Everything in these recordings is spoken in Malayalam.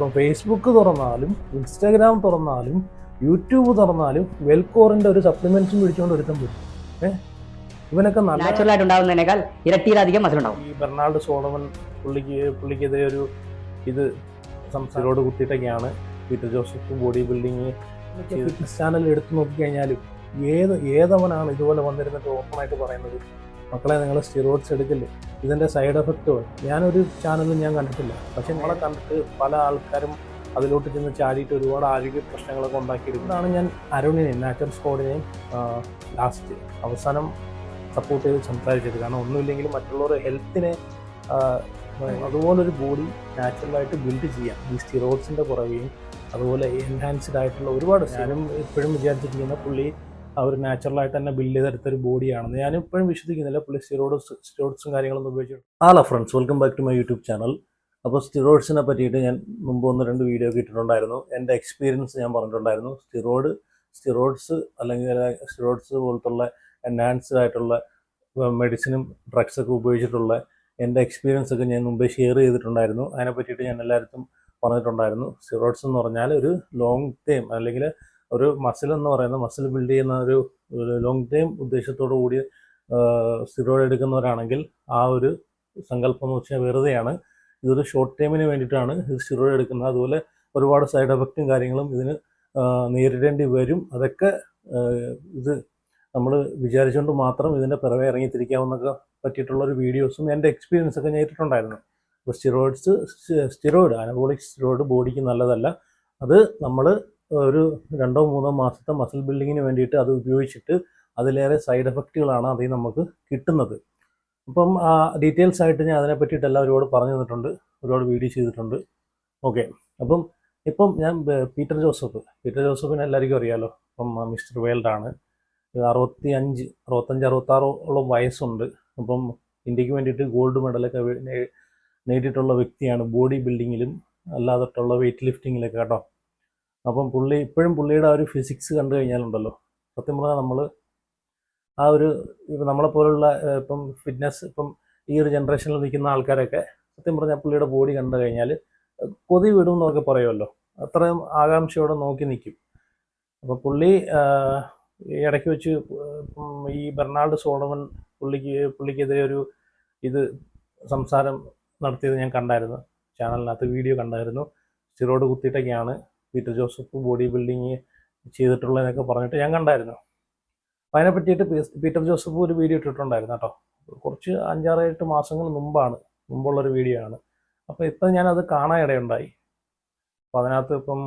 ഇപ്പം ഫേസ്ബുക്ക് തുറന്നാലും ഇൻസ്റ്റാഗ്രാം തുറന്നാലും യൂട്യൂബ് തുറന്നാലും വെൽക്കോറിന്റെ ഒരു സപ്ലിമെന്റ്സും പിടിച്ചുകൊണ്ട് ഒരുത്തം വരും ഏഹ് ഇവനൊക്കെ ഉണ്ടാവുന്നതിനേക്കാൾ ഇരട്ടിയിലധികം മസിൽ ഉണ്ടാവും. ഈ ബെർണാൾഡ് സോളമൻ പുള്ളിക്ക് പുള്ളിക്കെതിരെ ഒരു ഇത് സംസാരോട് കുത്തിയിട്ടൊക്കെയാണ് Peter Joseph body building fitness channel എടുത്തു നോക്കിക്കഴിഞ്ഞാലും ഏത് ഏതവനാണ് ഇതുപോലെ വന്നിരുന്നിട്ട് ഓപ്പണായിട്ട് പറയുന്നത്? മക്കളെ നിങ്ങൾ സ്റ്റിറോയിഡ്സ് എടുക്കില്ല? ഇതിന്റെ സൈഡ് എഫക്റ്റുകൾ ഞാനൊരു ചാനലും ഞാൻ കണ്ടിട്ടില്ല. പക്ഷേ നിങ്ങളെ കണ്ടിട്ട് പല ആൾക്കാരും അതിലോട്ട് ചെന്ന് ചാടിയിട്ട് ഒരുപാട് ആരോഗ്യ പ്രശ്നങ്ങളൊക്കെ ഉണ്ടാക്കിയിരിക്കുന്നതാണ് ഞാൻ അരുണിനെയും നാച്ചുറൽ സ്കോഡിനെയും ലാസ്റ്റ് അവസാനം സപ്പോർട്ട് ചെയ്ത് സംസാരിച്ചത്. കാരണം ഒന്നുമില്ലെങ്കിലും മറ്റുള്ളവരുടെ ഹെൽത്തിനെ അതുപോലൊരു ബോഡി നാച്ചുറലായിട്ട് ബിൽഡ് ചെയ്യാം. ഈ സ്റ്റിറോയിഡ്സിന്റെ പുറകെയും അതുപോലെ എൻഹാൻസ്ഡ് ആയിട്ടുള്ള ഒരുപാട്. ഞാനും എപ്പോഴും വിചാരിച്ചിരിക്കുന്ന പുള്ളി ഒരു നാച്ചുറലായിട്ട് തന്നെ ബിൽഡ് ചെയ്തെടുത്തൊരു ബോഡിയാണെന്ന് ഞാൻ ഇപ്പോഴും വിശ്വസിക്കുന്നില്ല. പുള്ളി സ്റ്റിറോയിഡ്സ് സ്റ്റിറോയിഡ്സും കാര്യങ്ങളൊന്നും ഉപയോഗിച്ചിട്ട് hello friends welcome back to my YouTube channel അപ്പോൾ സ്റ്റിറോയിഡ്സിനെ പറ്റിയിട്ട് ഞാൻ മുമ്പ് ഒന്ന് രണ്ട് വീഡിയോ ഒക്കെ ഇട്ടിട്ടുണ്ടായിരുന്നു. എന്റെ എക്സ്പീരിയൻസ് ഞാൻ പറഞ്ഞിട്ടുണ്ടായിരുന്നു. സ്റ്റിറോയിഡ് സ്റ്റിറോയിഡ്സ് അല്ലെങ്കിൽ സ്റ്റിറോയിഡ്സ് പോലത്തുള്ള എൻഹാൻസ്ഡ് ആയിട്ടുള്ള മെഡിസിനും ഡ്രഗ്സൊക്കെ ഉപയോഗിച്ചിട്ടുള്ള എന്റെ എക്സ്പീരിയൻസ് ഒക്കെ ഞാൻ മുമ്പേ ഷെയർ ചെയ്തിട്ടുണ്ടായിരുന്നു. അതിനെ പറ്റിയിട്ട് ഞാൻ എല്ലായിടത്തും പറഞ്ഞിട്ടുണ്ടായിരുന്നു. സ്റ്റിറോയിഡ്സ് എന്ന് പറഞ്ഞാൽ ഒരു ലോങ് ടൈം അല്ലെങ്കിൽ ഒരു മസിൽ എന്ന് പറയുന്ന മസിൽ ബിൽഡ് ചെയ്യുന്ന ഒരു ലോങ് ടൈം ഉദ്ദേശത്തോടു കൂടി സ്റ്റിറോയിഡ് എടുക്കുന്നവരാണെങ്കിൽ ആ ഒരു സങ്കല്പം എന്ന് വെച്ചാൽ വെറുതെയാണ്. ഇതൊരു ഷോർട്ട് ടൈമിന് വേണ്ടിയിട്ടാണ് ഇത് സ്റ്റിറോയിഡ് എടുക്കുന്നത്. അതുപോലെ ഒരുപാട് സൈഡ് എഫക്റ്റും കാര്യങ്ങളും ഇതിന് നേരിടേണ്ടി വരും. അതൊക്കെ ഇത് നമ്മൾ വിചാരിച്ചുകൊണ്ട് മാത്രം ഇതിന്റെ പിറവെ ഇറങ്ങിത്തിരിക്കാവുന്നൊക്കെ പറ്റിയിട്ടുള്ളൊരു വീഡിയോസും എന്റെ എക്സ്പീരിയൻസ് ഒക്കെ ഞാൻ അപ്പോൾ സ്റ്റിറോയിഡ്സ് സ്റ്റിറോയിഡ് അനബോളിക് സ്റ്റിറോയിഡ് ബോഡിക്ക് നല്ലതല്ല. അത് നമ്മൾ ഒരു രണ്ടോ മൂന്നോ മാസത്തെ മസിൽ ബിൽഡിങ്ങിന് വേണ്ടിയിട്ട് അത് ഉപയോഗിച്ചിട്ട് അതിലേറെ സൈഡ് എഫക്റ്റുകളാണ് അതിൽ നമുക്ക് കിട്ടുന്നത്. അപ്പം ഡീറ്റെയിൽസ് ആയിട്ട് ഞാൻ അതിനെ പറ്റിയിട്ടെല്ലാം ഒരുപാട് പറഞ്ഞു തന്നിട്ടുണ്ട്. ഒരുപാട് വീഡിയോ ചെയ്തിട്ടുണ്ട്. ഓക്കെ അപ്പം ഇപ്പം ഞാൻ പീറ്റർ ജോസഫ്. പീറ്റർ ജോസഫിനെ എല്ലാവർക്കും അറിയാലോ. അപ്പം മിസ്റ്റർ വേൾഡാണ് അറുപത്തി അഞ്ച് അറുപത്തഞ്ച് അറുപത്താറോളം വയസ്സുണ്ട്. അപ്പം ഇന്ത്യയ്ക്ക് വേണ്ടിയിട്ട് ഗോൾഡ് മെഡലൊക്കെ നേടിയിട്ടുള്ള വ്യക്തിയാണ്. ബോഡി ബിൽഡിങ്ങിലും അല്ലാതെട്ടുള്ള വെയിറ്റ് ലിഫ്റ്റിങ്ങിലൊക്കെ കേട്ടോ. അപ്പം പുള്ളി ഇപ്പോഴും പുള്ളിയുടെ ആ ഒരു ഫിസിക്സ് കണ്ടു കഴിഞ്ഞാലുണ്ടല്ലോ. സത്യം പറഞ്ഞാൽ നമ്മൾ ആ ഒരു ഇപ്പം നമ്മളെപ്പോലുള്ള ഇപ്പം ഫിറ്റ്നസ് ഇപ്പം ഈ ഒരു ജനറേഷനിൽ നിൽക്കുന്ന ആൾക്കാരൊക്കെ സത്യം പറഞ്ഞാൽ പുള്ളിയുടെ ബോഡി കണ്ടു കഴിഞ്ഞാൽ കൊതി വിടും എന്നൊക്കെ പറയുമല്ലോ. അത്രയും ആകാംക്ഷയോടെ നോക്കി നിൽക്കും അപ്പോൾ പുള്ളി ഇടയ്ക്ക് വെച്ച് ഈ ബെർണാൾഡ് സോളമൻ പുള്ളിക്ക് പുള്ളിക്കെതിരെ ഒരു ഇത് സംസാരം നടത്തിയത് ഞാൻ കണ്ടായിരുന്നു. ചാനലിനകത്ത് വീഡിയോ കണ്ടായിരുന്നു. സ്റ്റിറോയിഡ് കുത്തിയിട്ടൊക്കെയാണ് പീറ്റർ ജോസഫ് ബോഡി ബിൽഡിങ് ചെയ്തിട്ടുള്ളതിനൊക്കെ പറഞ്ഞിട്ട് ഞാൻ കണ്ടായിരുന്നു. അതിനെ പറ്റിയിട്ട് പീറ്റർ ജോസഫ് ഒരു വീഡിയോ ഇട്ടിട്ടുണ്ടായിരുന്നു കേട്ടോ. കുറച്ച് അഞ്ചാറ് എട്ട് മാസങ്ങൾ മുമ്പാണ് മുമ്പുള്ളൊരു വീഡിയോ ആണ്. അപ്പോൾ ഇപ്പം ഞാനത് കാണാൻ ഇടയുണ്ടായി. അപ്പോൾ അതിനകത്ത് ഇപ്പം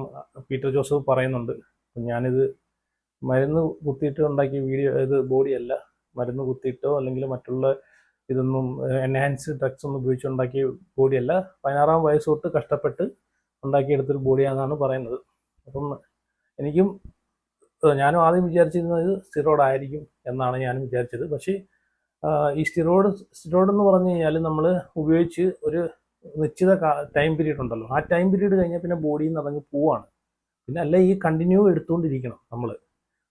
പീറ്റർ ജോസഫ് പറയുന്നുണ്ട് ഞാനിത് മരുന്ന് കുത്തിയിട്ട് ഉണ്ടാക്കിയ വീഡിയോ ഇത് ബോഡിയല്ല മരുന്ന് കുത്തിയിട്ടോ അല്ലെങ്കിൽ മറ്റുള്ള ഇതൊന്നും എൻഹാൻസ് ഡ്രഗ്സ് ഒന്നും ഉപയോഗിച്ചുണ്ടാക്കിയ ബോഡിയല്ല പതിനാറാം വയസ്സ് തൊട്ട് കഷ്ടപ്പെട്ട് ഉണ്ടാക്കിയെടുത്തൊരു ബോഡിയാണെന്നാണ് പറയുന്നത്. അപ്പം എനിക്കും ഞാനും ആദ്യം വിചാരിച്ചിരുന്നത് സ്റ്റിറോയിഡ് ആയിരിക്കും എന്നാണ് ഞാനും വിചാരിച്ചത്. പക്ഷേ ഈ സ്റ്റിറോയിഡ് സ്റ്റിറോയിഡ് എന്ന് പറഞ്ഞു കഴിഞ്ഞാൽ നമ്മൾ ഉപയോഗിച്ച് ഒരു നിശ്ചിത ടൈം പീരീഡ് ഉണ്ടല്ലോ. ആ ടൈം പീരീഡ് കഴിഞ്ഞാൽ പിന്നെ ബോഡിയിൽ നിന്ന് ഇറങ്ങി പോവാണ്. പിന്നെ അല്ല ഈ കണ്ടിന്യൂ എടുത്തുകൊണ്ടിരിക്കണം നമ്മൾ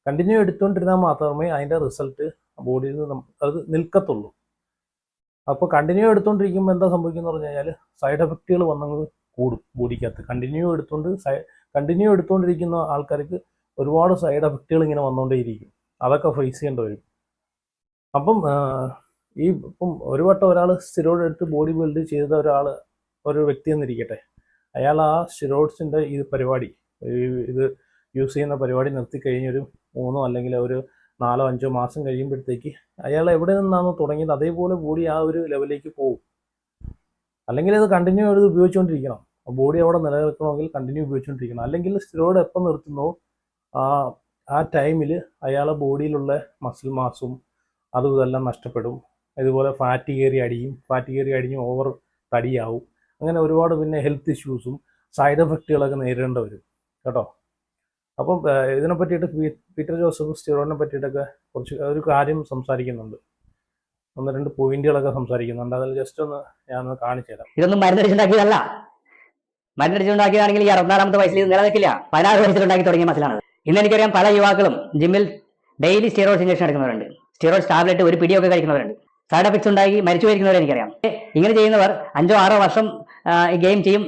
കണ്ടിന്യൂ എടുത്തുകൊണ്ടിരുന്നാൽ മാത്രമേ അതിന്റെ റിസൾട്ട് ബോഡിയിൽ നിന്ന് അത് നിൽക്കത്തുള്ളൂ. അപ്പോൾ കണ്ടിന്യൂ എടുത്തുകൊണ്ടിരിക്കുമ്പോൾ എന്താ സംഭവിക്കുന്നത് പറഞ്ഞു കഴിഞ്ഞാൽ സൈഡ് എഫക്റ്റുകൾ വന്നങ്ങ് കൂടും ബോഡിക്കകത്ത്. കണ്ടിന്യൂ എടുത്തുകൊണ്ട് കണ്ടിന്യൂ എടുത്തുകൊണ്ടിരിക്കുന്ന ആൾക്കാർക്ക് ഒരുപാട് സൈഡ് എഫക്റ്റുകൾ ഇങ്ങനെ വന്നുകൊണ്ടേയിരിക്കും അതൊക്കെ ഫേസ് ചെയ്യേണ്ടി വരും. അപ്പം ഈ ഇപ്പം ഒരു വട്ടം ഒരാൾ സ്റ്റിറോയിഡ് എടുത്ത് ബോഡി ബിൽഡ് ചെയ്ത ഒരാൾ ഒരു വ്യക്തി എന്നിരിക്കട്ടെ അയാൾ ആ സ്റ്റിറോയിഡ്സിന്റെ ഈ പരിപാടി ഇത് യൂസ് ചെയ്യുന്ന പരിപാടി നിർത്തി കഴിഞ്ഞൊരു മൂന്നോ അല്ലെങ്കിൽ ഒരു നാലോ അഞ്ചോ മാസം കഴിയുമ്പോഴത്തേക്ക് അയാൾ എവിടെ നിന്നാണോ തുടങ്ങിയത് അതേപോലെ ബോഡി ആ ഒരു ലെവലിലേക്ക് പോകും. അല്ലെങ്കിൽ അത് കണ്ടിന്യൂ ചെയ്ത് ഉപയോഗിച്ചുകൊണ്ടിരിക്കണം. ബോഡി അവിടെ നിലനിൽക്കണമെങ്കിൽ കണ്ടിന്യൂ ഉപയോഗിച്ചുകൊണ്ടിരിക്കണം. അല്ലെങ്കിൽ സ്റ്റിറോയിഡ് എപ്പോൾ നിർത്തുന്നോ ആ ആ ടൈമിൽ അയാളെ ബോഡിയിലുള്ള മസിൽ മാസും അതും ഇതെല്ലാം നഷ്ടപ്പെടും. ഇതുപോലെ ഫാറ്റ് കയറി അടിയും ഫാറ്റ് കയറി അടിഞ്ഞ് ഓവർ തടിയാവും. അങ്ങനെ ഒരുപാട് പിന്നെ ഹെൽത്ത് ഇഷ്യൂസും സൈഡ് എഫക്റ്റുകളൊക്കെ നേരിടേണ്ടി വരും. കേട്ടോ? അപ്പം ഇതിനെ പറ്റിയിട്ട് പീറ്റർ ജോസഫ് സ്റ്റിറോയിഡിനെ പറ്റിയിട്ടൊക്കെ കുറച്ച് ഒരു കാര്യം സംസാരിക്കുന്നുണ്ട്. ഒന്ന് രണ്ട് പോയിന്റുകളൊക്കെ സംസാരിക്കുന്നുണ്ട്. അതിൽ ജസ്റ്റ് ഒന്ന് ഞാൻ ഒന്ന് കാണിച്ചു തരാം ഇതൊന്നും മരുന്നടിച്ചുണ്ടാക്കിയതല്ല മരുന്നടിച്ചുണ്ടാക്കിയതാണെങ്കിൽ ഈ അറുപത്തിനാലാമത്തെ വയസ്സിൽ നിലനിൽക്കില്ല. പതിനാറ് വയസ്സിലുണ്ടാക്കി തുടങ്ങിയ മസിലാണ് ഇന്ന് എനിക്കറിയാം പല യുവാക്കളും ജിമ്മിൽ ഡെയിലി സ്റ്റിറോയിഡ് ഇഞ്ചക്ഷൻ എടുക്കുന്നവരുണ്ട്. സ്റ്റിറോയിഡ് ടാബ്ലറ്റ് ഒരു പിടിയൊക്കെ കഴിക്കുന്നവരുണ്ട്. സൈഡ് എഫക്ട്സ് ഉണ്ടായി മരിച്ചു പോയിരിക്കുന്നവരെ എനിക്കറിയാം. ഇങ്ങനെ ചെയ്യുന്നവർ അഞ്ചോ ആറോ വർഷം ഗെയിം ചെയ്യും.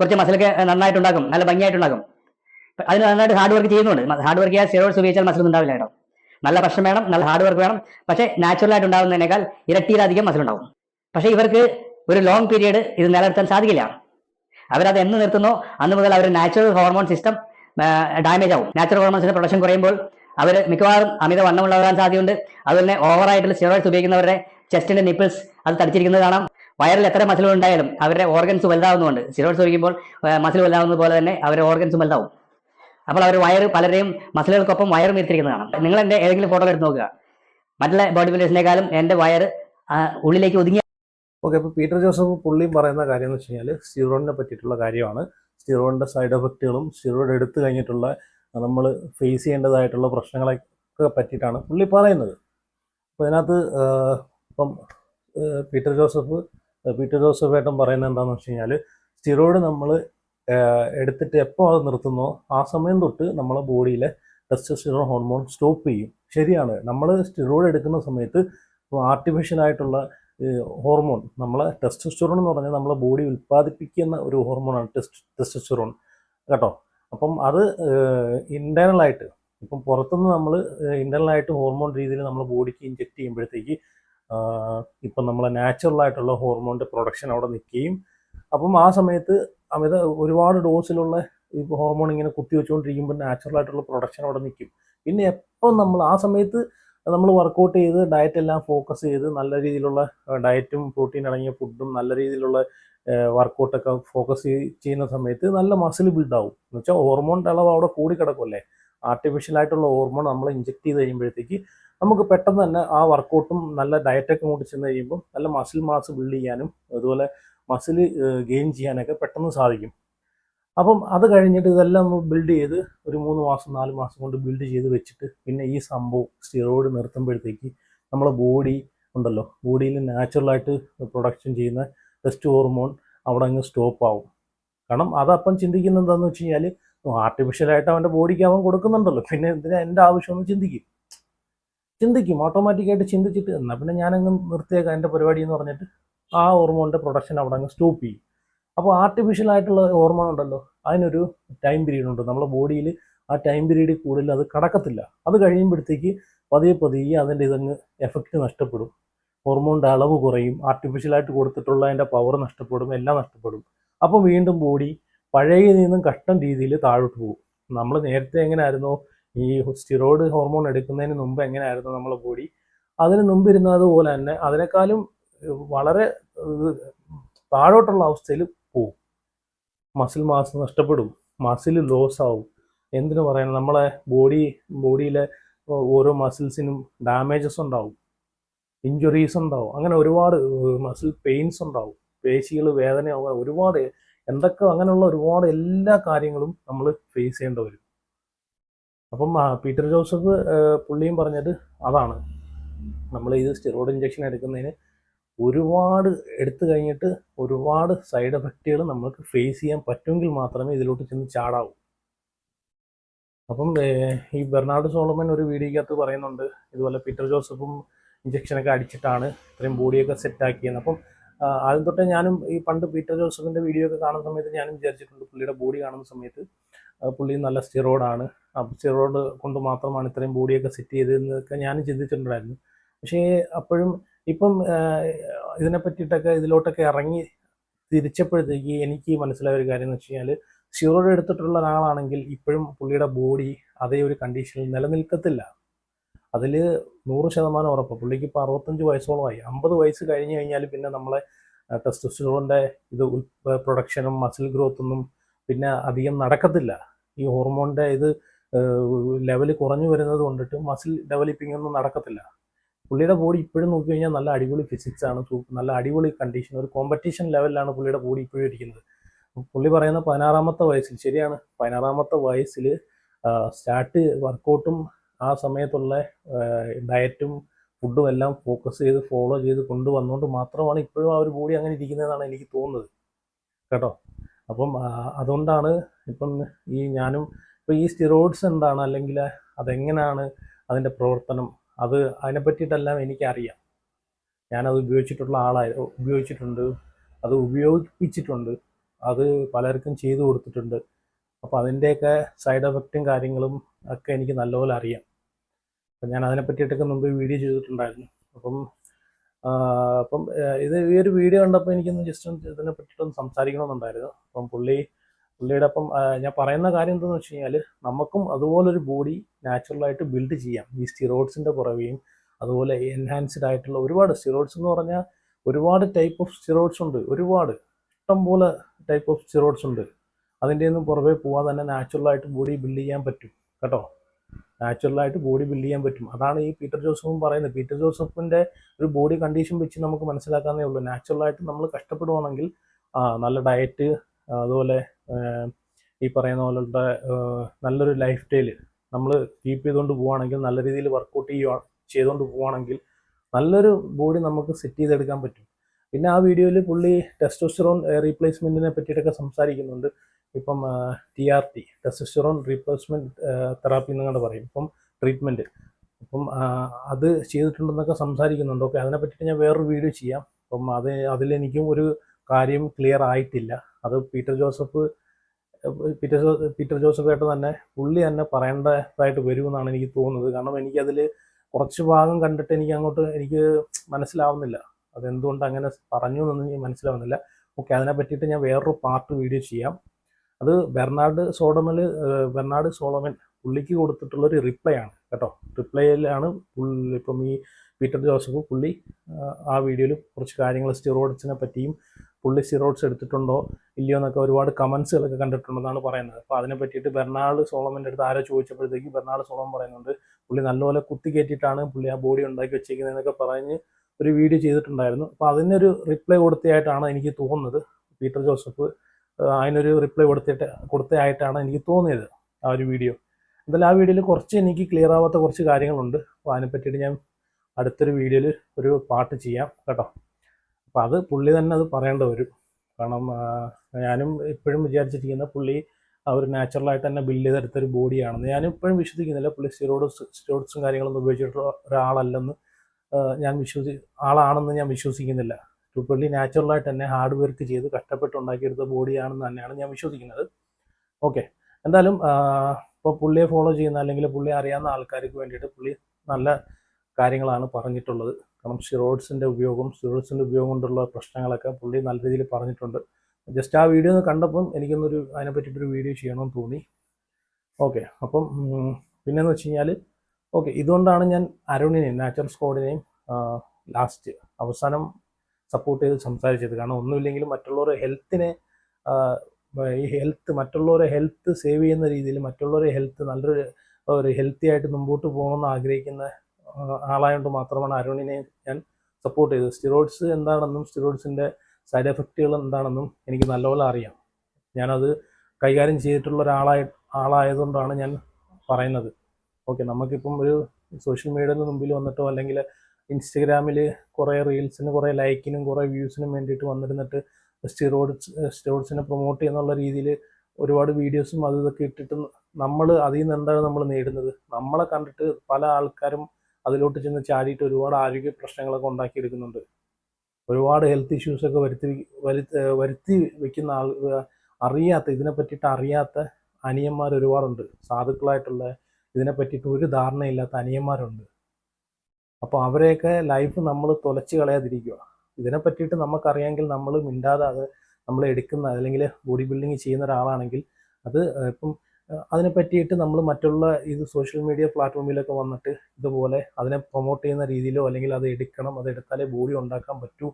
കുറച്ച് മസിലൊക്കെ നന്നായിട്ടുണ്ടാക്കും. നല്ല ഭംഗിയായിട്ടുണ്ടാക്കും. അതിന് നന്നായിട്ട് ഹാർഡ് വർക്ക് ചെയ്യുന്നുണ്ട്. ഹാർഡ് വർക്ക് ചെയ്യാൻ സ്റ്റിറോയിഡ്സ് ഉപയോഗിച്ചാൽ മസിലൊന്നും ഉണ്ടാവില്ല കേട്ടോ. നല്ല ഭക്ഷണം വേണം നല്ല ഹാർഡ് വർക്ക് വേണം. പക്ഷേ നാച്ചുറൽ ആയിട്ട് ഉണ്ടാകുന്നതിനേക്കാൾ ഇരട്ടിയിലധികം മസിൽ ഉണ്ടാവും. പക്ഷേ ഇവർക്ക് ഒരു ലോങ് പീരീഡ് ഇത് നിലനിർത്താൻ സാധിക്കില്ല. അവരത് എന്ന് നിർത്തുന്നോ അന്ന് മുതൽ അവർ നാച്ചുറൽ ഹോർമോൺ സിസ്റ്റം ഡാമേജ് ആവും. നാച്ചുറൽ ഹോർമോൺസിന്റെ പ്രൊഡക്ഷൻ കുറയുമ്പോൾ അവർ മിക്കവാറും അമിത വണ്ണമുള്ളവരാൻ സാധ്യതയുണ്ട്. അതുപോലെ തന്നെ ഓവറായിട്ടുള്ള സ്റ്റിറോയിഡ്സ് ഉപയോഗിക്കുന്നവരുടെ ചെസ്റ്റിന്റെ നിപ്പിൾസ് അത് തടിച്ചിരിക്കുന്നത് കാണാം. വയറിൽ എത്ര മസിലുകൾ ഉണ്ടായാലും അവരുടെ ഓർഗൻസ് വലുതാവുന്നതുകൊണ്ട് സ്റ്റിറോയിഡ്സ് ഉപയോഗിക്കുമ്പോൾ മസിൽ വലുതാവുന്നത് പോലെ തന്നെ അവരുടെ ഓർഗൻസ് വലുതാവും. അപ്പോൾ അവർ വയറ് പലരെയും മസിലുകൾക്കൊപ്പം വയറും വീർത്തിരിക്കുന്നത് കാണാം നിങ്ങൾ എന്റെ ഏതെങ്കിലും ഫോട്ടോ എടുത്ത് നോക്കുക. മറ്റുള്ള ബോഡി ബിൽഡേഴ്സിനേക്കാളും എന്റെ വയർ ഉള്ളിലേക്ക് ഒതുങ്ങിയ ഓക്കെ അപ്പോൾ പീറ്റർ ജോസഫ് പുള്ളിയും പറയുന്ന കാര്യം എന്ന് വെച്ച് കഴിഞ്ഞാൽ സ്റ്റിറോയിഡിനെ പറ്റിയിട്ടുള്ള കാര്യമാണ്. സ്റ്റിറോയിഡിന്റെ സൈഡ് എഫക്റ്റുകളും സ്റ്റീറോയിഡ് എടുത്ത് കഴിഞ്ഞിട്ടുള്ള നമ്മൾ ഫേസ് ചെയ്യേണ്ടതായിട്ടുള്ള പ്രശ്നങ്ങളൊക്കെ പറ്റിയിട്ടാണ് പുള്ളി പറയുന്നത്. അപ്പോൾ ഇതിനകത്ത് ആഹ്, ഇപ്പം പീറ്റർ ജോസഫ് പീറ്റർ ജോസഫ് ഏട്ടൻ പറയുന്നത് എന്താണെന്ന് വെച്ച് കഴിഞ്ഞാൽ സ്റ്റിറോയിഡ് നമ്മൾ എടുത്തിട്ട് എപ്പോൾ അത് നിർത്തുന്നോ ആ സമയം തൊട്ട് നമ്മളെ ബോഡിയിലെ ടെസ്റ്റോസ്റ്റിറോൺ ഹോർമോൺ സ്റ്റോപ്പ് ചെയ്യും. ശരിയാണ്. നമ്മൾ സ്റ്റിറോയിഡ് എടുക്കുന്ന സമയത്ത് ആർട്ടിഫിഷ്യൽ ആയിട്ടുള്ള ഹോർമോൺ നമ്മളെ ടെസ്റ്റോസ്റ്റിറോൺ എന്ന് പറഞ്ഞാൽ നമ്മളെ ബോഡി ഉൽപ്പാദിപ്പിക്കുന്ന ഒരു ഹോർമോണാണ് ടെസ്റ്റ് ടെസ്റ്റോസ്റ്റിറോൺ കേട്ടോ? അപ്പം അത് ഇന്റേർണലായിട്ട് ഇപ്പം പുറത്തുനിന്ന് നമ്മൾ ഇന്റേർണലായിട്ട് ഹോർമോൺ രീതിയിൽ നമ്മൾ ബോഡിക്ക് ഇഞ്ചെക്ട് ചെയ്യുമ്പോഴത്തേക്ക് ഇപ്പം നമ്മളെ നാച്ചുറൽ ആയിട്ടുള്ള ഹോർമോണിന്റെ പ്രൊഡക്ഷൻ അവിടെ നിൽക്കുകയും അപ്പം ആ സമയത്ത് അമിത ഒരുപാട് ഡോസിലുള്ള ഈ ഹോർമോൺ ഇങ്ങനെ കുത്തി വെച്ചുകൊണ്ടിരിക്കുമ്പോൾ നാച്ചുറൽ ആയിട്ടുള്ള പ്രൊഡക്ഷൻ അവിടെ നിൽക്കും പിന്നെ എപ്പം നമ്മൾ ആ സമയത്ത് നമ്മൾ വർക്കൗട്ട് ചെയ്ത് ഡയറ്റ് എല്ലാം ഫോക്കസ് ചെയ്ത് നല്ല രീതിയിലുള്ള ഡയറ്റും പ്രോട്ടീൻ അടങ്ങിയ ഫുഡും നല്ല രീതിയിലുള്ള വർക്കൗട്ടൊക്കെ ഫോക്കസ് ചെയ്യുന്ന സമയത്ത് നല്ല മസിൽ ബിൽഡ് ആവും. എന്ന് വെച്ചാൽ ഹോർമോണിന്റെ അളവ് അവിടെ കൂടി കിടക്കുമല്ലേ ആർട്ടിഫിഷ്യൽ ആയിട്ടുള്ള ഹോർമോൺ നമ്മൾ ഇഞ്ചെക്ട് ചെയ്ത് കഴിയുമ്പോഴത്തേക്ക് നമുക്ക് പെട്ടെന്ന് തന്നെ ആ വർക്കൗട്ടും നല്ല ഡയറ്റൊക്കെ കൂടി ചെന്ന് കഴിയുമ്പോൾ നല്ല മസിൽ മാസ് ബിൽഡ് ചെയ്യാനും അതുപോലെ മസിൽ ഗെയിൻ ചെയ്യാനൊക്കെ പെട്ടെന്ന് സാധിക്കും. അപ്പം അത് കഴിഞ്ഞിട്ട് ഇതെല്ലാം ബിൽഡ് ചെയ്ത് ഒരു മൂന്ന് മാസം നാല് മാസം കൊണ്ട് ബിൽഡ് ചെയ്ത് വെച്ചിട്ട് പിന്നെ ഈ സംഭവം സ്റ്റിറോയിഡ് നിർത്തുമ്പോഴത്തേക്ക് നമ്മളെ ബോഡി ഉണ്ടല്ലോ ബോഡിയിൽ നാച്ചുറലായിട്ട് പ്രൊഡക്ഷൻ ചെയ്യുന്ന ടെസ്റ്റ് ഹോർമോൺ അവിടെ അങ്ങ് സ്റ്റോപ്പ് ആവും. കാരണം അതപ്പം ചിന്തിക്കുന്നത് എന്താണെന്ന് വെച്ച് കഴിഞ്ഞാൽ ആർട്ടിഫിഷ്യലായിട്ട് അവന്റെ ബോഡിക്ക് അവൻ കൊടുക്കുന്നുണ്ടല്ലോ പിന്നെ എന്തിനാ എന്റെ ആവശ്യമൊന്നും ചിന്തിക്കും. ചിന്തിക്കും ഓട്ടോമാറ്റിക്കായിട്ട് ചിന്തിച്ചിട്ട് എന്നാൽ പിന്നെ ഞാനങ്ങ് നിർത്തിയേക്കാം എന്റെ പരിപാടി എന്ന് പറഞ്ഞിട്ട് ആ ഹോർമോണിന്റെ പ്രൊഡക്ഷൻ അവിടെ അങ്ങ് സ്റ്റോപ്പ് ചെയ്യും. അപ്പോൾ ആർട്ടിഫിഷ്യൽ ആയിട്ടുള്ള ഹോർമോൺ ഉണ്ടല്ലോ അതിനൊരു ടൈം പീരീഡ് ഉണ്ട്. നമ്മുടെ ബോഡിയിൽ ആ ടൈം പീരീഡിൽ കൂടുതൽ അത് കടക്കത്തില്ല. അത് കഴിയുമ്പോഴത്തേക്ക് പതിയെ പതിയെ അതിന്റെ ഇതങ്ങ് എഫക്റ്റ് നഷ്ടപ്പെടും. ഹോർമോണിന്റെ അളവ് കുറയും ആർട്ടിഫിഷ്യലായിട്ട് കൊടുത്തിട്ടുള്ള അതിന്റെ പവർ നഷ്ടപ്പെടും എല്ലാം നഷ്ടപ്പെടും. അപ്പോൾ വീണ്ടും ബോഡി പഴയ നിന്നും കഷ്ടം രീതിയിൽ താഴോട്ട് പോകും. നമ്മൾ നേരത്തെ എങ്ങനെയായിരുന്നോ? ഈ സ്റ്റിറോയിഡ് ഹോർമോൺ എടുക്കുന്നതിന് മുമ്പ് എങ്ങനെയായിരുന്നു നമ്മളെ ബോഡി അതിന് മുമ്പ് ഇരുന്നത് തന്നെ അതിനേക്കാളും വളരെ താഴോട്ടുള്ള അവസ്ഥയിൽ പോവും. മസിൽ മാസ് നഷ്ടപ്പെടും. മസിൽ ലോസ് ആവും. എന്തിനു പറയാൻ നമ്മളെ ബോഡി ബോഡിയിലെ ഓരോ മസിൽസിനും ഡാമേജസ് ഉണ്ടാവും. ഇഞ്ചുറീസ് ഉണ്ടാവും. അങ്ങനെ ഒരുപാട് മസിൽ പെയിൻസ് ഉണ്ടാവും. പേശികൾ വേദനയാവുക ഒരുപാട് എന്തൊക്കെ അങ്ങനെയുള്ള ഒരുപാട് എല്ലാ കാര്യങ്ങളും നമ്മൾ ഫേസ് ചെയ്യേണ്ടി വരും. അപ്പം പീറ്റർ ജോസഫ് പുള്ളിയും പറഞ്ഞത് അതാണ്. നമ്മൾ ഇത് സ്റ്റിറോയിഡ് ഇഞ്ചക്ഷൻ എടുക്കുന്നതിന് ഒരുപാട് എടുത്തു കഴിഞ്ഞിട്ട് ഒരുപാട് സൈഡ് എഫക്റ്റുകൾ നമുക്ക് ഫേസ് ചെയ്യാൻ പറ്റുമെങ്കിൽ മാത്രമേ ഇതിലോട്ട് ചെന്ന് ചാടാവൂ. അപ്പം ഈ ബെർണാഡ് സോളമൻ ഒരു വീഡിയോക്കകത്ത് പറയുന്നുണ്ട് ഇതുപോലെ പീറ്റർ ജോസഫും ഇഞ്ചക്ഷനൊക്കെ അടിച്ചിട്ടാണ് ഇത്രയും ബോഡിയൊക്കെ സെറ്റാക്കിയെന്ന് അപ്പം ആദ്യം തൊട്ടേ ഞാനും ഈ പണ്ട് പീറ്റർ ജോസഫിന്റെ വീഡിയോ ഒക്കെ കാണുന്ന സമയത്ത് ഞാനും വിചാരിച്ചിട്ടുണ്ട് പുള്ളിയുടെ ബോഡി കാണുന്ന സമയത്ത് പുള്ളി നല്ല സ്റ്റിറോയിഡാണ് അപ്പം സ്റ്റിറോയിഡ് കൊണ്ട് മാത്രമാണ് ഇത്രയും ബോഡിയൊക്കെ സെറ്റ് ചെയ്തതെന്നൊക്കെ ഞാനും ചിന്തിച്ചിട്ടുണ്ടായിരുന്നു. പക്ഷേ അപ്പോഴും ഇപ്പം ഇതിനെ പറ്റിയിട്ടൊക്കെ ഇതിലോട്ടൊക്കെ ഇറങ്ങി തിരിച്ചപ്പോഴത്തേക്ക് എനിക്ക് മനസ്സിലായ ഒരു കാര്യം എന്ന് വെച്ച് കഴിഞ്ഞാൽ സ്റ്റീറോയിഡ് എടുത്തിട്ടുള്ള ഒരാളാണെങ്കിൽ ഇപ്പോഴും പുള്ളിയുടെ ബോഡി അതേ ഒരു കണ്ടീഷനിൽ നിലനിൽക്കത്തില്ല. അതിൽ നൂറ് ശതമാനം ഉറപ്പ്. പുള്ളിക്ക് ഇപ്പോൾ അറുപത്തഞ്ച് വയസ്സോളമായി. അമ്പത് വയസ്സ് കഴിഞ്ഞ് കഴിഞ്ഞാൽ പിന്നെ നമ്മളെ ടെസ്റ്റോസ്റ്റിറോണിന്റെ ഇത് പ്രൊഡക്ഷനും മസിൽ ഗ്രോത്തൊന്നും പിന്നെ അധികം നടക്കത്തില്ല. ഈ ഹോർമോണിന്റെ ഇത് ലെവൽ കുറഞ്ഞു വരുന്നത് കൊണ്ടിട്ട് മസിൽ ഡെവലപ്പിംഗ് ഒന്നും നടക്കത്തില്ല. പുള്ളിയുടെ ബോഡി ഇപ്പോഴും നോക്കി കഴിഞ്ഞാൽ നല്ല അടിപൊളി ഫിസിക്സ് ആണ് നല്ല അടിപൊളി കണ്ടീഷൻ ഒരു കോമ്പറ്റീഷൻ ലെവലിലാണ് പുള്ളിയുടെ ബോഡി ഇപ്പോഴും ഇരിക്കുന്നത്. പുള്ളി പറയുന്ന പതിനാറാമത്തെ വയസ്സിൽ ശരിയാണ് പതിനാറാമത്തെ വയസ്സിൽ സ്റ്റാർട്ട് വർക്കൗട്ടും ആ സമയത്തുള്ള ഡയറ്റും ഫുഡും എല്ലാം ഫോക്കസ് ചെയ്ത് ഫോളോ ചെയ്ത് കൊണ്ടുവന്നുകൊണ്ട് മാത്രമാണ് ഇപ്പോഴും ആ ഒരു ബോഡി അങ്ങനെ ഇരിക്കുന്നതെന്നാണ് എനിക്ക് തോന്നുന്നത്. കേട്ടോ? അപ്പം അതുകൊണ്ടാണ് ഇപ്പം ഈ ഞാനും ഇപ്പം ഈ സ്റ്റിറോയിഡ്സ് എന്താണ്? അല്ലെങ്കിൽ അതെങ്ങനെയാണ് അതിന്റെ പ്രവർത്തനം? അത് അതിനെ പറ്റിയിട്ടെല്ലാം എനിക്കറിയാം. ഞാനത് ഉപയോഗിച്ചിട്ടുള്ള ആളായി ഉപയോഗിച്ചിട്ടുണ്ട്. അത് ഉപയോഗിപ്പിച്ചിട്ടുണ്ട്. അത് പലർക്കും ചെയ്തു കൊടുത്തിട്ടുണ്ട്. അപ്പോൾ അതിന്റെയൊക്കെ സൈഡ് എഫക്റ്റും കാര്യങ്ങളും ഒക്കെ എനിക്ക് നല്ലപോലെ അറിയാം. അപ്പം ഞാൻ അതിനെ പറ്റിയിട്ടൊക്കെ മുമ്പ് വീഡിയോ ചെയ്തിട്ടുണ്ടായിരുന്നു. അപ്പം അപ്പം ഇത് ഈ ഒരു വീഡിയോ കണ്ടപ്പോൾ എനിക്കൊന്ന് ജസ്റ്റ് ഇതിനെ പറ്റിയിട്ടൊന്ന് സംസാരിക്കണമെന്നുണ്ടായിരുന്നു. അപ്പം പുള്ളി പുള്ളിയുടെ അപ്പം ഞാൻ പറയുന്ന കാര്യം എന്താണെന്ന് വെച്ച് കഴിഞ്ഞാൽ നമുക്കും അതുപോലൊരു ബോഡി നാച്ചുറലായിട്ട് ബിൽഡ് ചെയ്യാം. ഈ സ്റ്റിറോയിഡ്സിന്റെ പുറകെയും അതുപോലെ എൻഹാൻസ്ഡ് ആയിട്ടുള്ള ഒരുപാട് സ്റ്റിറോയിഡ്സ് എന്ന് പറഞ്ഞാൽ ഒരുപാട് ടൈപ്പ് ഓഫ് സ്റ്റിറോയിഡ്സ് ഉണ്ട്. ഒരുപാട്. ഇഷ്ടംപോലെ ടൈപ്പ് ഓഫ് സ്റ്റിറോയിഡ്സ് ഉണ്ട്. അതിന്റെ ഒന്നും പുറമേ പോകാൻ തന്നെ നാച്ചുറലായിട്ട് ബോഡി ബിൽഡ് ചെയ്യാൻ പറ്റും. കേട്ടോ? നാച്ചുറലായിട്ട് ബോഡി ബിൽഡ് ചെയ്യാൻ പറ്റും. അതാണ് ഈ പീറ്റർ ജോസഫും പറയുന്നത്. പീറ്റർ ജോസഫിന്റെ ഒരു ബോഡി കണ്ടീഷൻ വെച്ച് നമുക്ക് മനസ്സിലാക്കാവുന്നേ ഉള്ളൂ. നാച്ചുറലായിട്ട് നമ്മൾ കഷ്ടപ്പെടുവാണെങ്കിൽ നല്ല ഡയറ്റ് അതുപോലെ ഈ പറയുന്ന പോലുള്ള നല്ലൊരു ലൈഫ് സ്റ്റൈൽ നമ്മൾ കീപ്പ് ചെയ്തുകൊണ്ട് പോവുകയാണെങ്കിൽ നല്ല രീതിയിൽ വർക്കൗട്ട് ചെയ്യുക ചെയ്തുകൊണ്ട് പോവുകയാണെങ്കിൽ നല്ലൊരു ബോഡി നമുക്ക് സെറ്റ് ചെയ്തെടുക്കാൻ പറ്റും. പിന്നെ ആ വീഡിയോയിൽ പുള്ളി ടെസ്റ്റോസ്റ്ററോൺ റീപ്ലേസ്മെന്റിനെ പറ്റിയിട്ടൊക്കെ സംസാരിക്കുന്നുണ്ട്. ഇപ്പം T R T testosterone replacement therapy എന്നങ്ങോട്ട് പറയും. ഇപ്പം ട്രീറ്റ്മെന്റ് അപ്പം അത് ചെയ്തിട്ടുണ്ടെന്നൊക്കെ സംസാരിക്കുന്നുണ്ട്. ഓക്കെ അതിനെ പറ്റിയിട്ട് ഞാൻ വേറൊരു വീഡിയോ ചെയ്യാം. അപ്പം അത് അതിലെനിക്കും ഒരു കാര്യം ക്ലിയർ ആയിട്ടില്ല. അത് Peter Joseph Peter Peter Joseph ആയിട്ട് തന്നെ പുള്ളി തന്നെ പറയേണ്ടതായിട്ട് വരുമെന്നാണ് എനിക്ക് തോന്നുന്നത്. കാരണം എനിക്കതിൽ കുറച്ച് ഭാഗം കണ്ടിട്ട് എനിക്ക് അങ്ങോട്ട് എനിക്ക് മനസ്സിലാവുന്നില്ല. അതെന്തുകൊണ്ട് അങ്ങനെ പറഞ്ഞു എന്നൊന്നും എനിക്ക് മനസ്സിലാവുന്നില്ല. ഓക്കെ അതിനെ പറ്റിയിട്ട് ഞാൻ വേറൊരു പാർട്ട് വീഡിയോ ചെയ്യാം. അത് ബെർണാഡ് സോളമൽ ബെർണാഡ് സോളമൻ പുള്ളിക്ക് കൊടുത്തിട്ടുള്ളൊരു റിപ്ലൈ ആണ് കേട്ടോ. റിപ്ലൈയിലാണ് പുള്ളി ഇപ്പം ഈ പീറ്റർ ജോസഫ് പുള്ളി ആ, വീഡിയോയിൽ കുറച്ച് കാര്യങ്ങൾ സ്റ്റിറോയിഡ്സിനെ പറ്റിയും പുള്ളി സിറോട്സ് എടുത്തിട്ടുണ്ടോ ഇല്ലയോ എന്നൊക്കെ ഒരുപാട് കമൻസുകളൊക്കെ കണ്ടിട്ടുണ്ടെന്നാണ് പറയുന്നത്. അപ്പോൾ അതിനെ പറ്റിയിട്ട് ബെർണാൾഡ് സോളമന്റെ അടുത്ത് ആരോ ചോദിച്ചപ്പോഴത്തേക്ക് ബെർണാൾഡ് സോളമൻ പറയുന്നുണ്ട് പുള്ളി നല്ലപോലെ കുത്തി കയറ്റിയിട്ടാണ് പുള്ളി ആ ബോഡി ഉണ്ടാക്കി വെച്ചേക്കുന്നതെന്നൊക്കെ പറഞ്ഞ് ഒരു വീഡിയോ ചെയ്തിട്ടുണ്ടായിരുന്നു. അപ്പോൾ അതിനൊരു റിപ്ലൈ കൊടുത്തതായിട്ടാണ് എനിക്ക് തോന്നുന്നത്. പീറ്റർ ജോസഫ് അതിനൊരു റിപ്ലൈ കൊടുത്തിട്ട് കൊടുത്തതായിട്ടാണ് എനിക്ക് തോന്നിയത് ആ ഒരു വീഡിയോ. എന്തായാലും ആ വീഡിയോയിൽ കുറച്ച് എനിക്ക് ക്ലിയർ ആവാത്ത കുറച്ച് കാര്യങ്ങളുണ്ട്. അപ്പോൾ അതിനെ പറ്റിയിട്ട് ഞാൻ അടുത്തൊരു വീഡിയോയിൽ ഒരു പാട്ട് ചെയ്യാം. കേട്ടോ. അപ്പോൾ അത് പുള്ളി തന്നെ അത് പറയേണ്ടി വരും. കാരണം ഞാനും ഇപ്പോഴും വിചാരിച്ചിരിക്കുന്ന പുള്ളി ആ ഒരു നാച്ചുറലായിട്ട് തന്നെ ബിൽഡ് ചെയ്തെടുത്തൊരു ബോഡിയാണെന്ന് ഞാനും ഇപ്പോഴും വിശ്വസിക്കുന്നില്ല പുള്ളി സ്റ്റിറോഡ്സ് സ്റ്റിറോഡ്സും കാര്യങ്ങളൊന്നും ഉപയോഗിച്ചിട്ടുള്ള ഒരാളല്ലെന്ന്. ഞാൻ വിശ്വസി ആളാണെന്ന് ഞാൻ വിശ്വസിക്കുന്നില്ല. പുള്ളി നാച്ചുറലായിട്ട് തന്നെ ഹാർഡ് വർക്ക് ചെയ്ത് കഷ്ടപ്പെട്ടുണ്ടാക്കിയെടുത്ത ബോഡിയാണെന്ന് തന്നെയാണ് ഞാൻ വിശ്വസിക്കുന്നത്. ഓക്കെ എന്തായാലും ഇപ്പോൾ പുള്ളിയെ ഫോളോ ചെയ്യുന്ന അല്ലെങ്കിൽ പുള്ളിയെ അറിയാവുന്ന ആൾക്കാർക്ക് വേണ്ടിയിട്ട് പുള്ളി നല്ല കാര്യങ്ങളാണ് പറഞ്ഞിട്ടുള്ളത്. കാരണം സ്റ്റിറോയിഡ്സിന്റെ ഉപയോഗം സ്റ്റിറോയിഡ്സിന്റെ ഉപയോഗം കൊണ്ടുള്ള പ്രശ്നങ്ങളൊക്കെ പുള്ളി നല്ല രീതിയിൽ പറഞ്ഞിട്ടുണ്ട്. ജസ്റ്റ് ആ വീഡിയോ ഒന്ന് കണ്ടപ്പം എനിക്കൊന്നൊരു അതിനെ പറ്റിയിട്ടൊരു വീഡിയോ ചെയ്യണമെന്ന് തോന്നി. ഓക്കെ അപ്പം പിന്നെയെന്ന് വെച്ച് കഴിഞ്ഞാൽ ഓക്കെ ഇതുകൊണ്ടാണ് ഞാൻ അരുണിനെയും നാച്ചുറൽ സ്ക്വാഡിനെയും ലാസ്റ്റ് അവസാനം സപ്പോർട്ട് ചെയ്ത് സംസാരിച്ചത്. കാരണം ഒന്നുമില്ലെങ്കിലും മറ്റുള്ളവരുടെ ഹെൽത്തിനെ ഈ ഹെൽത്ത് മറ്റുള്ളവരെ ഹെൽത്ത് സേവ് ചെയ്യുന്ന രീതിയിൽ മറ്റുള്ളവരെ ഹെൽത്ത് നല്ലൊരു ഒരു ഹെൽത്തി ആയിട്ട് മുമ്പോട്ട് പോകണമെന്ന് ആഗ്രഹിക്കുന്ന ആളായതുകൊണ്ട് മാത്രമാണ് അരുണിനെ ഞാൻ സപ്പോർട്ട് ചെയ്തത്. സ്റ്റിറോയിഡ്സ് എന്താണെന്നും സ്റ്റിറോയിഡ്സിന്റെ സൈഡ് എഫക്റ്റുകൾ എന്താണെന്നും എനിക്ക് നല്ലപോലെ അറിയാം. ഞാനത് കൈകാര്യം ചെയ്തിട്ടുള്ള ഒരാളായി ആളായതുകൊണ്ടാണ് ഞാൻ പറയുന്നത്. ഓക്കെ നമുക്കിപ്പം ഒരു സോഷ്യൽ മീഡിയയുടെ മുമ്പിൽ വന്നിട്ടോ അല്ലെങ്കിൽ ഇൻസ്റ്റഗ്രാമിൽ കുറേ റീൽസിന് കുറേ ലൈക്കിനും കുറേ വ്യൂസിനും വേണ്ടിയിട്ട് വന്നിരുന്നിട്ട് സ്റ്റിറോയിഡ്സ് സ്റ്റിറോയിഡ്സിനെ പ്രൊമോട്ട് ചെയ്യുന്നുള്ള രീതിയിൽ ഒരുപാട് വീഡിയോസും അത് ഇതൊക്കെ ഇട്ടിട്ട് നമ്മൾ അതിൽ നിന്ന് എന്താണ് നമ്മൾ നേടുന്നത്? നമ്മളെ കണ്ടിട്ട് പല ആൾക്കാരും അതിലോട്ട് ചെന്ന് ചാടിയിട്ട് ഒരുപാട് ആരോഗ്യ പ്രശ്നങ്ങളൊക്കെ ഉണ്ടാക്കിയെടുക്കുന്നുണ്ട്. ഒരുപാട് ഹെൽത്ത് ഇഷ്യൂസൊക്കെ വരുത്തി വരുത്തി വരുത്തി വെക്കുന്ന ആൾ അറിയാത്ത ഇതിനെ പറ്റിയിട്ട് അറിയാത്ത അനിയന്മാർ ഒരുപാടുണ്ട്. സാധുക്കളായിട്ടുള്ള ഇതിനെ പറ്റിയിട്ട് ഒരു ധാരണയില്ലാത്ത അനിയന്മാരുണ്ട്. അപ്പോൾ അവരെയൊക്കെ ലൈഫ് നമ്മൾ തുലച്ച് കളയാതിരിക്കുക. ഇതിനെ പറ്റിയിട്ട് നമുക്കറിയാമെങ്കിൽ നമ്മൾ മിണ്ടാതെ അത് നമ്മൾ എടുക്കുന്ന അല്ലെങ്കിൽ ബോഡി ബിൽഡിങ് ചെയ്യുന്ന ഒരാളാണെങ്കിൽ അത് ഇപ്പം അതിനെ പറ്റിയിട്ട് നമ്മൾ മറ്റുള്ള ഇത് സോഷ്യൽ മീഡിയ പ്ലാറ്റ്ഫോമിലൊക്കെ വന്നിട്ട് ഇതുപോലെ അതിനെ പ്രൊമോട്ട് ചെയ്യുന്ന രീതിയിലോ അല്ലെങ്കിൽ അത് എടുക്കണം അത് എടുത്താലേ ബോഡി ഉണ്ടാക്കാൻ പറ്റൂ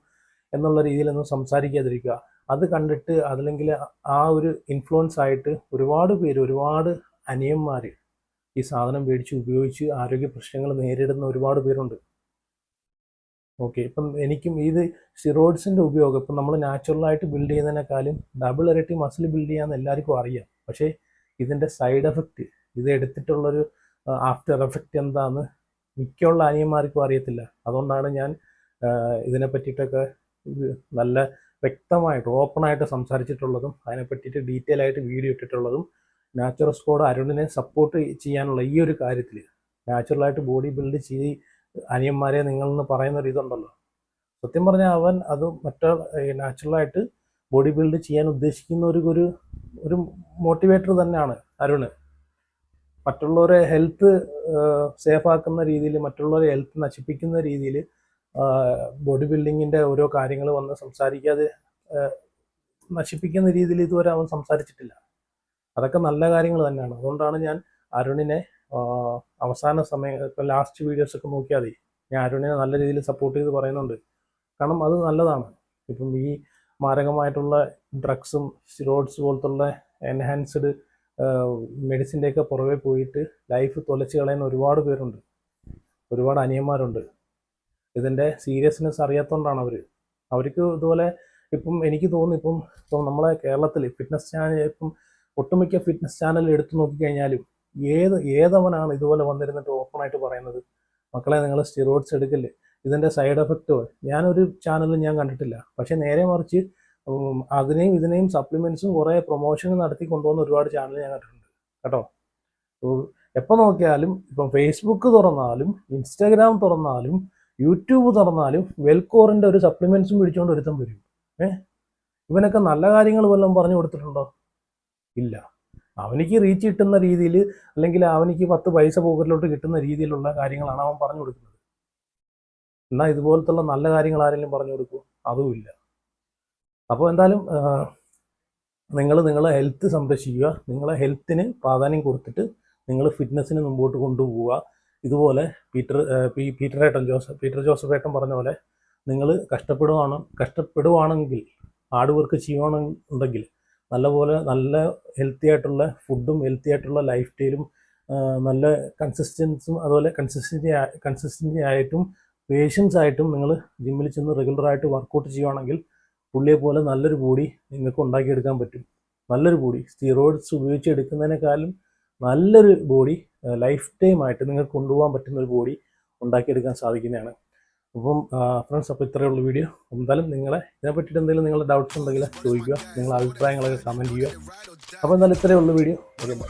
എന്നുള്ള രീതിയിലൊന്നും സംസാരിക്കാതിരിക്കുക. അത് കണ്ടിട്ട് അതല്ലെങ്കിൽ ആ ഒരു ഇൻഫ്ലുവൻസ് ആയിട്ട് ഒരുപാട് പേര് ഒരുപാട് അനിയന്മാർ ഈ സാധനം മേടിച്ച് ഉപയോഗിച്ച് ആരോഗ്യ പ്രശ്നങ്ങൾ നേരിടുന്ന ഒരുപാട് പേരുണ്ട്. ഓക്കെ ഇപ്പം എനിക്കും ഇത് സ്റ്റിറോയിഡ്സിന്റെ ഉപയോഗം ഇപ്പം നമ്മൾ നാച്ചുറലായിട്ട് ബിൽഡ് ചെയ്യുന്നതിനേക്കാളും ഡബിൾ ഇരട്ടി മസിൽ ബിൽഡ് ചെയ്യാമെന്ന് എല്ലാവർക്കും അറിയാം. പക്ഷേ ഇതിന്റെ സൈഡ് എഫക്റ്റ് ഇത് എടുത്തിട്ടുള്ളൊരു ആഫ്റ്റർ എഫക്റ്റ് എന്താന്ന് മിക്കുള്ള അനിയന്മാർക്കും അറിയത്തില്ല. അതുകൊണ്ടാണ് ഞാൻ ഇതിനെ പറ്റിയിട്ടൊക്കെ നല്ല വ്യക്തമായിട്ട് ഓപ്പണായിട്ട് സംസാരിച്ചിട്ടുള്ളതും അതിനെ പറ്റിയിട്ട് ഡീറ്റെയിൽ ആയിട്ട് വീഡിയോ ഇട്ടിട്ടുള്ളതും നാച്ചുറൽ സ്കോഡ് അരുണിനെ സപ്പോർട്ട് ചെയ്യാനുള്ള ഈ ഒരു കാര്യത്തിൽ നാച്ചുറലായിട്ട് ബോഡി ബിൽഡ് ചെയ്ത് അനിയന്മാരെ നിങ്ങളെന്ന് പറയുന്ന ഇതുണ്ടല്ലോ. സത്യം പറഞ്ഞാൽ അവൻ അത് മറ്റേ നാച്ചുറലായിട്ട് ബോഡി ബിൽഡ് ചെയ്യാൻ ഉദ്ദേശിക്കുന്ന ഒരു ഒരു ഒരു മോട്ടിവേറ്റർ തന്നെയാണ് അരുണ്. മറ്റുള്ളവരെ ഹെൽത്ത് സേഫ് ആക്കുന്ന രീതിയിൽ മറ്റുള്ളവരെ ഹെൽത്ത് നശിപ്പിക്കുന്ന രീതിയിൽ ബോഡി ബിൽഡിങ്ങിന്റെ ഓരോ കാര്യങ്ങൾ വന്ന് സംസാരിക്കാതെ നശിപ്പിക്കുന്ന രീതിയിൽ ഇതുവരെ അവൻ സംസാരിച്ചിട്ടില്ല. അതൊക്കെ നല്ല കാര്യങ്ങൾ തന്നെയാണ്. അതുകൊണ്ടാണ് ഞാൻ അരുണിനെ അവസാന സമയം ഇപ്പം ലാസ്റ്റ് വീഡിയോസ് ഒക്കെ നോക്കിയാൽ മതി. ഞാൻ അരുണിനെ നല്ല രീതിയിൽ സപ്പോർട്ട് ചെയ്ത് പറയുന്നുണ്ട്. കാരണം അത് നല്ലതാണ്. ഇപ്പം ഈ മാരകമായിട്ടുള്ള ഡ്രഗ്സും സ്റ്റിറോയിഡ്സ് പോലത്തുള്ള എൻഹാൻസ്ഡ് മെഡിസിന്റെ ഒക്കെ പുറകെ പോയിട്ട് ലൈഫ് തൊലച്ചു കളയുന്ന ഒരുപാട് പേരുണ്ട്. ഒരുപാട് അനിയന്മാരുണ്ട്. ഇതിന്റെ സീരിയസ്നെസ് അറിയാത്തതുകൊണ്ടാണ് അവർ അവർക്ക് ഇതുപോലെ ഇപ്പം എനിക്ക് തോന്നുന്നു ഇപ്പം ഇപ്പം നമ്മളെ കേരളത്തിൽ ഫിറ്റ്നസ് ചാനൽ ഇപ്പം ഒട്ടുമിക്ക ഫിറ്റ്നസ് ചാനൽ എടുത്തു നോക്കിക്കഴിഞ്ഞാലും ഏത് ഏതവനാണ് ഇതുപോലെ വന്നിരുന്നിട്ട് ഓപ്പണായിട്ട് പറയുന്നത്? മക്കളെ നിങ്ങൾ സ്റ്റിറോയിഡ്സ് എടുക്കില്ലേ? ഇതിന്റെ സൈഡ് എഫക്റ്റോ ഞാനൊരു ചാനലും ഞാൻ കണ്ടിട്ടില്ല. പക്ഷേ നേരെ മറിച്ച് അതിനെയും ഇതിനെയും സപ്ലിമെൻസും കുറേ പ്രൊമോഷൻ നടത്തി കൊണ്ടുപോകുന്ന ഒരുപാട് ചാനൽ ഞാൻ കണ്ടിട്ടുണ്ട്. കേട്ടോ? എപ്പോൾ നോക്കിയാലും ഇപ്പം ഫേസ്ബുക്ക് തുറന്നാലും ഇൻസ്റ്റാഗ്രാം തുറന്നാലും യൂട്യൂബ് തുറന്നാലും വെൽക്കോറിന്റെ ഒരു സപ്ലിമെൻസും പിടിച്ചുകൊണ്ട് ഒരുത്തം വരും. ഏ? ഇവനൊക്കെ നല്ല കാര്യങ്ങൾ വല്ലതും പറഞ്ഞു കൊടുത്തിട്ടുണ്ടോ? ഇല്ല. അവനിക്ക് റീച്ച് കിട്ടുന്ന രീതിയിൽ അല്ലെങ്കിൽ അവനിക്ക് പത്ത് പൈസ പോക്കറ്റിലോട്ട് കിട്ടുന്ന രീതിയിലുള്ള കാര്യങ്ങളാണ് അവൻ പറഞ്ഞു കൊടുക്കുന്നത്. എന്നാൽ ഇതുപോലത്തുള്ള നല്ല കാര്യങ്ങൾ ആരെങ്കിലും പറഞ്ഞു കൊടുക്കുമോ അതുമില്ല അപ്പോൾ എന്തായാലും നിങ്ങൾ നിങ്ങളെ ഹെൽത്ത് സംരക്ഷിക്കുക. നിങ്ങളെ ഹെൽത്തിന് പ്രാധാന്യം കൊടുത്തിട്ട് നിങ്ങൾ ഫിറ്റ്നസ്സിന് മുമ്പോട്ട് കൊണ്ടുപോവുക. ഇതുപോലെ പീറ്റർ പി പീറ്റർ ഏട്ടൻ ജോസഫ് പീറ്റർ ജോസഫ് ഏട്ടൻ പറഞ്ഞ പോലെ നിങ്ങൾ കഷ്ടപ്പെടുവാണ് കഷ്ടപ്പെടുവാണെങ്കിൽ ഹാർഡ് വർക്ക് ചെയ്യുകയാണെന്നുണ്ടെങ്കിൽ നല്ലപോലെ നല്ല ഹെൽത്തി ആയിട്ടുള്ള ഫുഡും ഹെൽത്തി ആയിട്ടുള്ള ലൈഫ് സ്റ്റൈലും നല്ല കൺസിസ്റ്റൻസും അതുപോലെ കൺസിസ്റ്റൻസി കൺസിസ്റ്റൻസി ആയിട്ടും പേഷ്യൻസ് ആയിട്ടും നിങ്ങൾ ജിമ്മിൽ ചെന്ന് റെഗുലറായിട്ട് വർക്കൗട്ട് ചെയ്യുവാണെങ്കിൽ പുള്ളിയെ പോലെ നല്ലൊരു ബോഡി നിങ്ങൾക്ക് ഉണ്ടാക്കിയെടുക്കാൻ പറ്റും. നല്ലൊരു ബോഡി സ്റ്റീറോയിഡ്സ് ഉപയോഗിച്ച് എടുക്കുന്നതിനേക്കാളും നല്ലൊരു ബോഡി ലൈഫ് ടൈം ആയിട്ട് നിങ്ങൾക്ക് കൊണ്ടുപോകാൻ പറ്റുന്ന ഒരു ബോഡി ഉണ്ടാക്കിയെടുക്കാൻ സാധിക്കുന്നതാണ്. അപ്പം ഫ്രണ്ട്സ് അപ്പോൾ ഇത്രയേ ഉള്ളൂ വീഡിയോ എന്തായാലും നിങ്ങളെ ഇതിനെ പറ്റിയിട്ട് എന്തെങ്കിലും നിങ്ങളുടെ ഡൗട്ട്സ് ഉണ്ടെങ്കിൽ ചോദിക്കുക. നിങ്ങളുടെ അഭിപ്രായങ്ങളൊക്കെ കമന്റ് ചെയ്യുക. അപ്പോൾ എന്തായാലും ഇത്രയേ ഉള്ളൂ വീഡിയോ ഓക്കെ ബൈ